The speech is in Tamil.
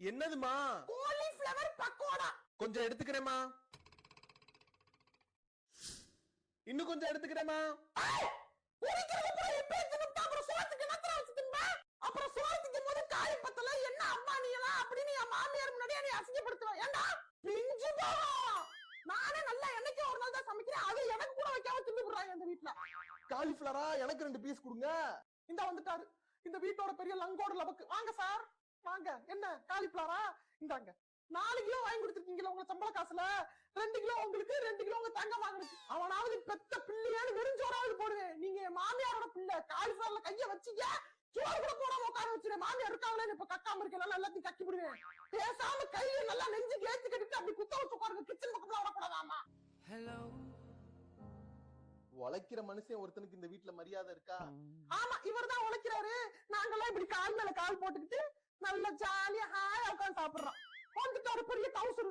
என்னதுமா? காலிஃபிளவர் பக்கோடா. கொஞ்சம் எடுத்துக்கிறேம்மா. இன்னும் கொஞ்சம் வீட்டுல காலிஃபிளவரா எனக்கு ரெண்டு பீஸ் கொடுங்க. இந்த வந்துட்டாரு. இந்த வீட்டோட பெரிய லங்கோட லபக்கு வாங்க சார். வாங்க. என்ன? காலிஃபிளவரா? இந்தாங்க. நாலு கிலோ வாங்கி கொடுத்துருக்கீங்களா உங்க சம்பள காசுல? ரெண்டு கிலோ உங்களுக்கு ரெண்டு கிலோ உங்க தங்க வாங்கினுக்கு அவனாவது பெத்த பிள்ளையான்னு வெறிஞ்சோராவது போடுவேன். நீங்க மாமியாரோட பிள்ளை. காலிஃபிளவர்ல கைய வச்சீங்க சோறு கூட போடாம உட்கார வச்சிருக்கேன் மாமியார் இருக்காங்களே இப்ப கக்காம இருக்கேன் எல்லாத்தையும் கக்கி விடுவேன் பேசாம கையில நல்லா நெஞ்சுக்கு ஏத்தி கட்டிட்டு அப்படி குத்த வச்சு உட்காருங்க. கிச்சன் பக்கத்துல வரக்கூடாதாமா உழைக்கிற மனுஷன் ஒருத்தனுக்கு இந்த வீட்ல மரியாதை இருக்கா? ஆமா இவர்தான் உழைக்கிறாரு நாங்கெல்லாம் இப்படி கால் மேல கால் போட்டுக்கிட்டு நல்ல ஜாலியா ஹாயா உட்காந்து சாப்பிடுறான். வந்துட்டு ஒரு பெரிய டவுசர்